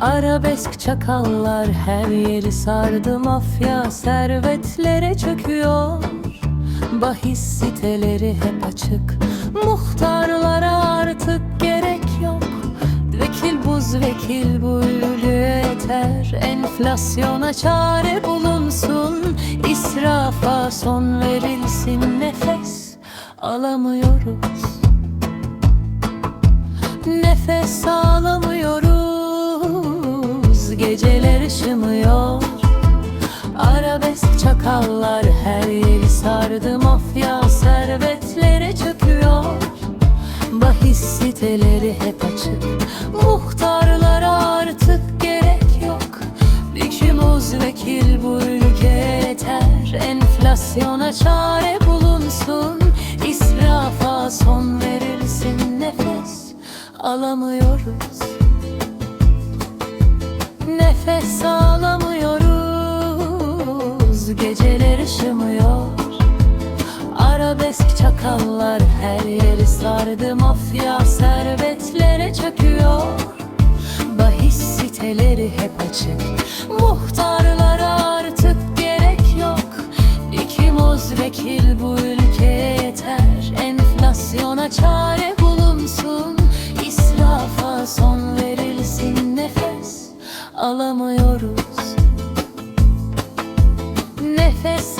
Arabesk çakallar her yeri sardı mafya servetlere çöküyor. Bahis siteleri hep açık Muhtarlara artık gerek yok. Vekil buz vekil bu yeter Enflasyona çare bulunsun. İsrafa son verilsin nefes Alamıyoruz Nefes alamıyoruz Geceler ışımıyor Arabesk çakallar her yeri sardı Mafya servetlere çöküyor. Bahis siteleri hep açık Muhtarlara artık gerek yok. Lükümüz vekil bu ülke yeter Enflasyona çare Alamıyoruz. Nefes alamıyoruz Geceler ışımıyor. Arabesk çakallar her yeri sardı Mafya servetlere çöküyor. Bahis siteleri hep açık alamıyoruz. Nefes